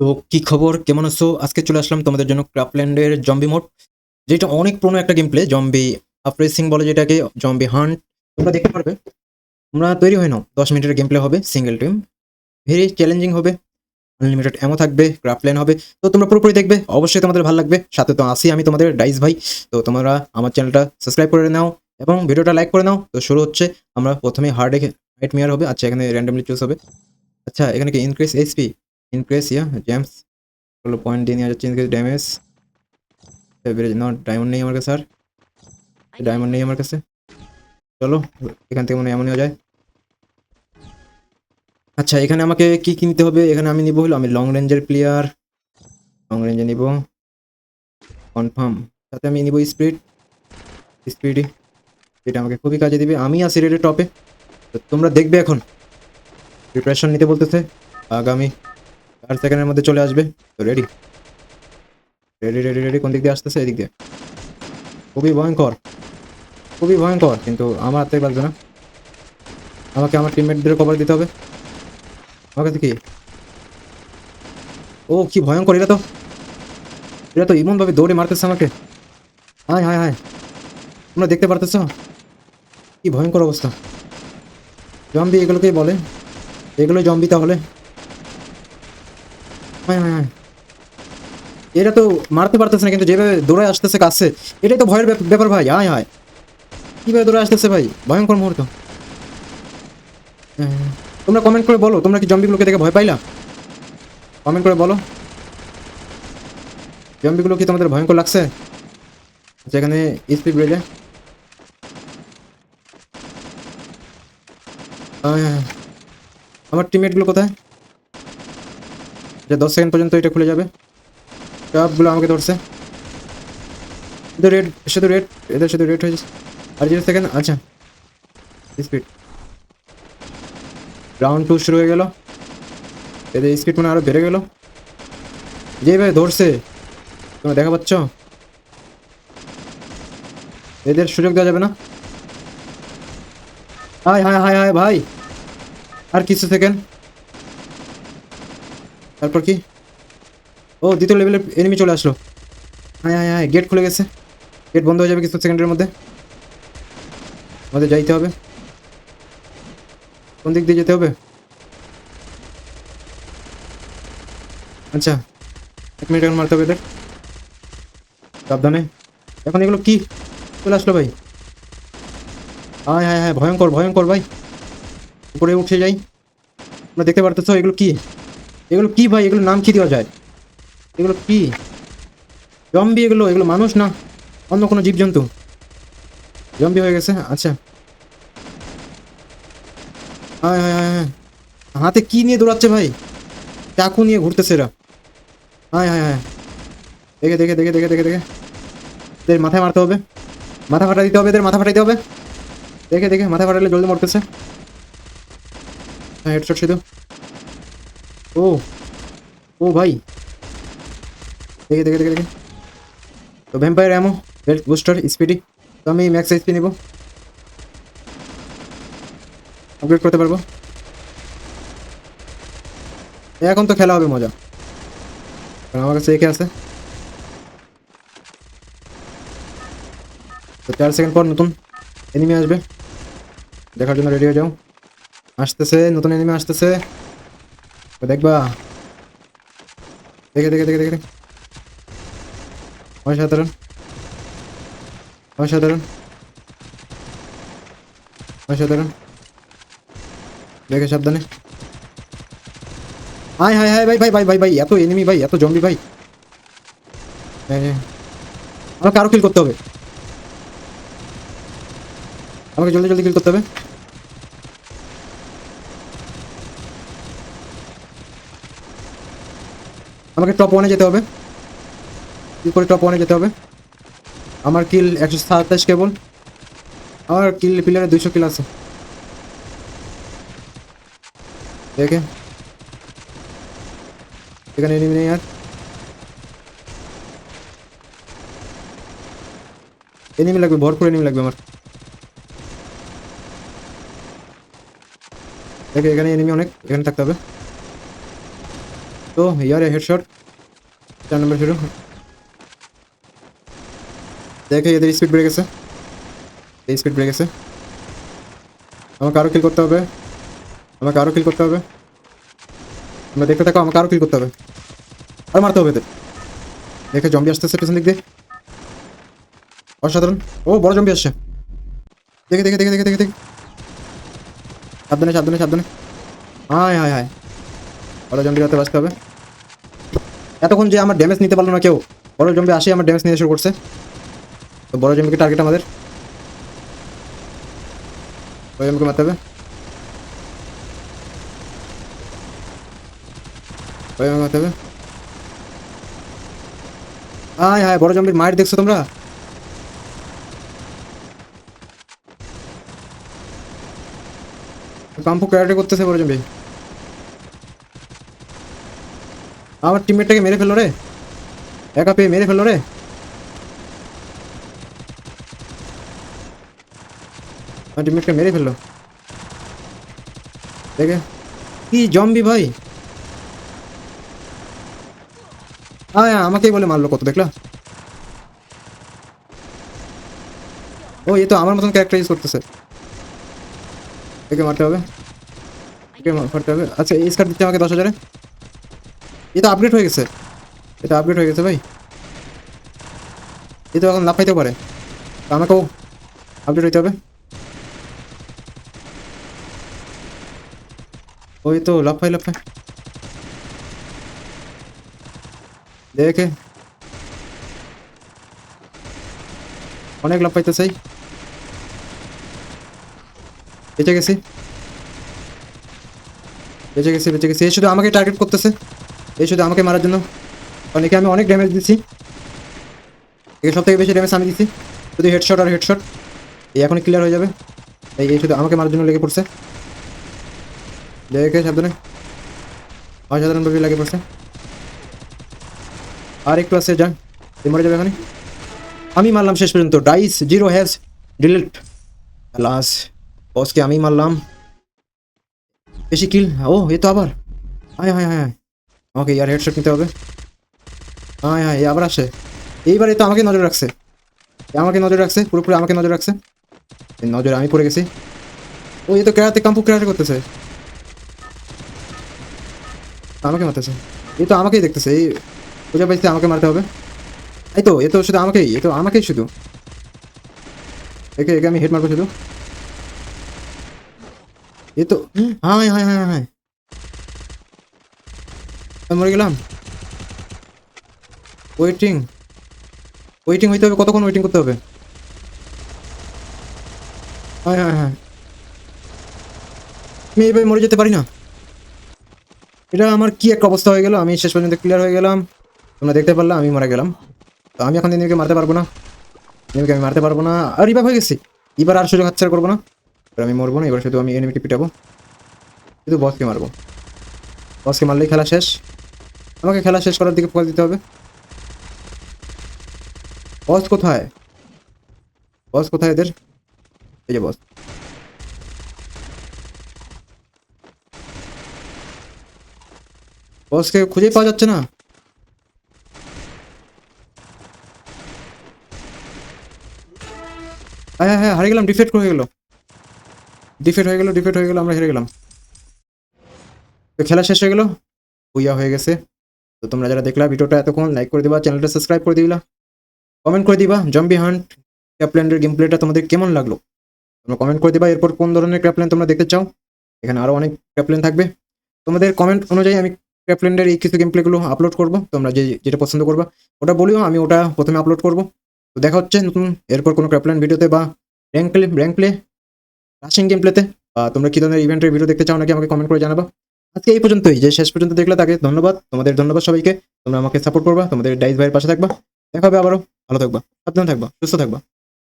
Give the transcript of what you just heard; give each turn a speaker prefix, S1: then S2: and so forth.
S1: তো কি খবর? কেমন আছো? আজকে চলে আসলাম তোমাদের জন্য ক্রাফল্যান্ডের জম্বি মোড যেটা অনেক পুরনো একটা গেম প্লে জম্বি আপ্রেসিং বলে যেটাকে জম্বি হান্ট তোমরা দেখতে পারবে তোমরা তৈরি হয়ে নাও। দশ মিনিটের গেম প্লে হবে সিঙ্গেল টিম ভেরি চ্যালেঞ্জিং হবে। আনলিমিটেড এমও থাকবে ক্রাফল্যান্ড হবে। তো তোমরা পুরোপুরি দেখবে, অবশ্যই তোমাদের ভালো লাগবে। সাথে তো আসি আমি তোমাদের ডাইস ভাই। তো তোমরা আমার চ্যানেলটা সাবস্ক্রাইব করে নাও এবং ভিডিওটা লাইক করে নাও। তো শুরু হচ্ছে, আমরা প্রথমে হার্ডে হাইট মেয়ার হবে। আচ্ছা এখানে র্যান্ডমলি চুজ হবে। আচ্ছা এখানে কি increase HP increase yeah gems হলো পয়েন্ট দিয়ে নেওয়া যাচ্ছে ইনক্রিজ ড্যামেজ নট ডায়মন্ড নেই আমার কাছে আর। ডায়মন্ড নেই আমার কাছে। চলো এখান থেকে মনে এমন নেওয়া যায়। আচ্ছা এখানে আমাকে কি কিনতে হবে? এখানে আমি নিব হলো আমি লং রেঞ্জের প্লেয়ার লং রেঞ্জে নিব। কনফার্ম সাথে আমি নিব স্পিড স্পিডই এটা আমাকে খুবই কাজে দিবে। আমি আছি রেডি টপে তো তোমরা দেখবে এখন। প্রিপারেশন নিতে বলতেছে। আগামী চার সেকেন্ডের মধ্যে চলে আসবে। তো রেডি রেডি রেডি রেডি কোন দিক দিয়ে আসতেছে? এদিক দিয়ে। খুবই ভয়ঙ্কর। খুবই ভয়ঙ্কর, কিন্তু আমার হাতে পারবে না। আমাকে আমার টিমমেটদের কভার দিতে হবে। আমার কাছে কি ও, কি ভয়ঙ্কর এটা তো। এটা তো এমনভাবে দৌড়ে মারতেছে আমাকে। হায় হায় হায়। তোমরা দেখতে পারতেছ? কি ভয়ঙ্কর অবস্থা। জম্বি এগুলোকেই বলে। এগুলো জম্বি তাহলে। এটা তো মারতে পারতেছে না কিন্তু যেভাবে দৌড়ে আসতেছে কাছে এটাই তো ভয়ের ব্যাপ- ব্যাপার ভাই হায় হায় কীভাবে দৌড়ে আসতেছে ভাই? ভয়ঙ্কর মুহূর্ত। হ্যাঁ, হ্যাঁ। তোমরা কমেন্ট করে বলো তোমরা কি জম্বিগুলোকে দেখে ভয় পাইলা? কমেন্ট করে বলো। জম্বিগুলো কি তোমাদের ভয়ঙ্কর লাগছে? যেখানে স্পিড বেড়ে যায়। হ্যাঁ, হ্যাঁ। আমার টিমমেটগুলো কোথায়? যে দশ সেকেন্ড পর্যন্ত এটা খুলে যাবে। সবগুলো আমাকে ধরছে। শুধু রেড শুধু রেড এদের শুধু রেড হয়েছে। আর জিরো সেকেন্ড আচ্ছা। স্পিড রাউন্ড টু শুরু হয়ে গেল। এদের স্পিড মানে আরও বেড়ে গেল। যেভাবে ধরছে, তোমরা দেখা পাচ্ছ? এদের সুযোগ দেওয়া যাবে না। হায় হায় হায় হায়, ভাই। আর কিছু সেকেন্ড তারপর কি? ও, দ্বিতীয় লেভেলের এনিমি চলে আসলো। হ্যাঁ হ্যাঁ হ্যাঁ গেট খুলে গেছে। গেট বন্ধ হয়ে যাবে কিছু সেকেন্ডের মধ্যে। আমাদের যাইতে হবে। কোন দিক দিয়ে যেতে হবে? আচ্ছা এক মিনিট এখন মারতে হবে এদের। সাবধানে। এখন এগুলো কি? চলে আসলো ভাই। হ্যাঁ হ্যাঁ হ্যাঁ ভয়ঙ্কর ভয়ঙ্কর ভাই। উপরে উঠে যাই। তোমরা দেখতে পারতেছো এগুলো কি? এগুলো কি ভাই? এগুলো নাম কি দেওয়া যায়? এগুলো কি? জম্বি এগুলো এগুলো মানুষ না? অন্য কোনো জীবজন্তু? জম্বি হয়ে গেছে? আচ্ছা। হায় হায় হায় হাতে কি নিয়ে দৌড়াচ্ছে ভাই? চাকু নিয়ে ঘুরতেছে এরা। হ্যাঁ হ্যাঁ হ্যাঁ। দেখে দেখে দেখে দেখে দেখে দেখে। এদের মাথায় মারতে হবে। মাথা ফাটা দিতে হবে, এদের মাথা ফাটাইতে হবে। দেখে দেখে, মাথা ফাটালে জলদি মরতেছে। হ্যাঁ হেডশট শুধু। ও ও ভাই। দেখে দেখে দেখে দেখে। তো vampire ammo health booster speedy তো আমি ম্যাক্স এইচপি নেব। আপগ্রেড করতে পারব। এখন তো খেলা হবে, মজা। কারণ আমার কাছে একে আছে। তো চার সেকেন্ড পর নতুন এনিমি আসবে। দেখার জন্য রেডি হয়ে যাও। আসতেছে, নতুন এনিমি আসতেছে। দেখবা। দেখে দেখে দেখে দেখে। অসাধারণ। অসাধারণ। অসাধারণ। দেখে সাবধানে। হাই হাই হাই ভাই ভাই ভাই ভাই ভাই এত এনিমি ভাই এত জম্বি ভাই। হ্যাঁ, হ্যাঁ। আমাকে আরও কিল করতে হবে। আমাকে জলদি জলদি কিল করতে হবে। আমাকে টপ ওয়ানে যেতে হবে। কি করে টপ ওয়ানে যেতে হবে? আমার কিল একশো সাতাশ কেবল। আমার কিল প্লেয়ারে দুইশো কিল আছে। দেখে। এখানে এনিমি নেই আর। এনিমি লাগবে, ভরপুর এনিমি লাগবে আমার। দেখে, এখানে এনিমি অনেক, এখানে থাকতে হবে। তো ইয়ার হেডশট চার নম্বর শুরু দেখে এদের স্পিড বেড়ে গেছে এই স্পিড বেড়ে গেছে আমাকে আরও কিল করতে হবে আমাকে আরও কিল করতে হবে আমরা দেখতে থাকো আমাকে আরও কিল করতে হবে আর মারতে হবে এদের দেখে জম্বি আসতেছে পেছন দিক দিয়ে অসাধারণ ও বড় জম্বি আসছে দেখে দেখে দেখে দেখে দেখে দেখে সাবধানে সাবধানে সাবধানে হায় হায় হায় বড় জম্বির হাতে বাঁচতে হবে। এতক্ষণ যে আমার ড্যামেজ নিতে পারল না কেউ বড় জম্বি আসে আমার ড্যামেজ নিতে শুরু করছে। তো বড় জম্বিকে টার্গেট আমাদের। বড় জম্বিকে মারতে হবে। মারতে হবে। হায় হায় বড় জম্বির মায়ের দেখছ তোমরা? কাম্পু ক্যারাটে করতেছে বড় জম্বি আমার টিমমেটটাকে মেরে ফেলল রে। একা পেয়ে মেরে ফেলল রে। আমার টিমমেটকে মেরে ফেলল দেখে। কি জম্বি ভাই। হ্যাঁ হ্যাঁ আমাকেই বলে মারলো কত, দেখলা? ও, এ তো আমার মতন ক্যারেক্টার ইউজ করতেছে। একে মারতে হবে। একে মারতে হবে। আচ্ছা এই স্কার দিচ্ছে আমাকে দশ হাজারে। এটা আপডেট হয়ে গেছে। এটা আপডেট হয়ে গেছে ভাই। এ তো এখন লাভ পাইতেও পারে আমাকেও আপডেট হইতে হবে। ওই তো লাভ পাই দেখে। অনেক লাভ পাইতে চাই। বেঁচে গেছি। বেঁচে গেছি বেঁচে গেছি। এই শুধু আমাকে টার্গেট করতেছে। এই শুধু আমাকে মারার জন্য। একে আমি অনেক ড্যামেজ দিচ্ছি। একে সব থেকে বেশি ড্যামেজ আমি দিচ্ছি। শুধু হেডশট আর হেডশট এই এখন ক্লিয়ার হয়ে যাবে। এই এই শুধু আমাকে মারার জন্য লেগে পড়ছে। দেখে সাবধানে। অসাধারণভাবে লেগে পড়ছে। আর একটু আছে, যান। মরে যাবে এখানে আমি মারলাম শেষ পর্যন্ত। Dice zero has delete last বসকে আমি মারলাম। বেশি কিল ও, এ তো আবার। হায় হায় হায়। আমাকে ইয়ার হেডশট নিতে হবে। হ্যাঁ হ্যাঁ এ আবার আসে। এইবারে তো আমাকে নজর রাখছে। এ আমাকে নজর রাখছে, পুরোপুরি আমাকে নজর রাখছে। নজরে আমি পড়ে গেছি। ও এ তো কেরাতে কাম্পু কেরাতে করতেছে। আমাকে মারতেছে। এই তো আমাকেই দেখতেছে। এই পূজা পাইতে আমাকে মারতে হবে। এই তো, এ তো শুধু আমাকেই, এ তো আমাকেই শুধু। একে একে আমি হেড মারবো শুধু। এ তো, হায় হ্যাঁ হ্যাঁ হ্যাঁ। মরে গেলাম? ওয়েটিং ওয়েটিং হইতে হবে, কতক্ষণ ওয়েটিং করতে হবে? হ্যাঁ হ্যাঁ হ্যাঁ। আমি এইভাবে মরে যেতে পারি না। এটা আমার কি একটা অবস্থা হয়ে গেল? আমি শেষ পর্যন্ত ক্লিয়ার হয়ে গেলাম। তোমরা দেখতে পারলে, আমি মারা গেলাম। তো আমি এখন দিনকে মারতে পারব না। দিনকে আমি মারতে পারব না। আর রিভাইভ হয়ে গেছি। এবার আর সুযোগ হাতছাড়া করব না। এবার আমি মরবো না, এবার শুধু আমি এনিমিটি পিটাবো শুধু বসকে মারবো। বসকে মারলেই খেলা শেষ। আমাকে খেলা শেষ করার দিকে ফোকাস দিতে হবে। বস কোথায়? বস কোথায় এদের? এই যে বস বসকে খুঁজেই পাওয়া যাচ্ছে না। হ্যাঁ হ্যাঁ হারিয়ে গেলাম ডিফেক্ট হয়ে গেল। ডিফেক্ট হয়ে গেল ডিফেক্ট হয়ে গেল, আমরা হেরে গেলাম। তো খেলা শেষ হয়ে গেল। বুইয়া হয়ে গেছে। তো তোমরা যারা দেখলা ভিডিওটা এতক্ষণ লাইক করে দিবা চ্যানেলটা সাবস্ক্রাইব করে দিলা। কমেন্ট করে দিবা, জম্বি হান্ট ক্যাপ্ল্যান্ডের গেম প্লেটা তোমাদের কেমন লাগল? তোমরা কমেন্ট করে দিবা, এরপর কোন ধরনের ক্যাপ্ল্যান তোমরা দেখতে চাও? এখানে আরও অনেক ক্যাপ্ল্যান থাকবে। তোমাদের কমেন্ট অনুযায়ী আমি ক্যাপ্ল্যান্ডের এই কিছু গেম প্লেগুলো আপলোড করব। তোমরা যে, যেটা পছন্দ করবা, ওটা বলিও, আমি ওটা প্রথমে আপলোড করব। তো দেখা হচ্ছে নতুন, এরপর কোনো ক্যাপ্ল্যান ভিডিওতে বা rank play rank play rushing game প্লেতে বা তোমরা কি ধরনের ইভেন্টের ভিডিও দেখতে চাও নাকি আমাকে কমেন্ট করে জানাবা। আজকে এই পর্যন্তই। যে শেষ পর্যন্ত দেখলে তাকে ধন্যবাদ। তোমাদের ধন্যবাদ সবাইকে। তোমরা আমাকে সাপোর্ট করবা। তোমাদের ডাইস ভাইয়ের পাশে থাকবা। দেখা হবে আবারও। ভালো থাকবা। সাবধান থাকবা। সুস্থ থাকবা।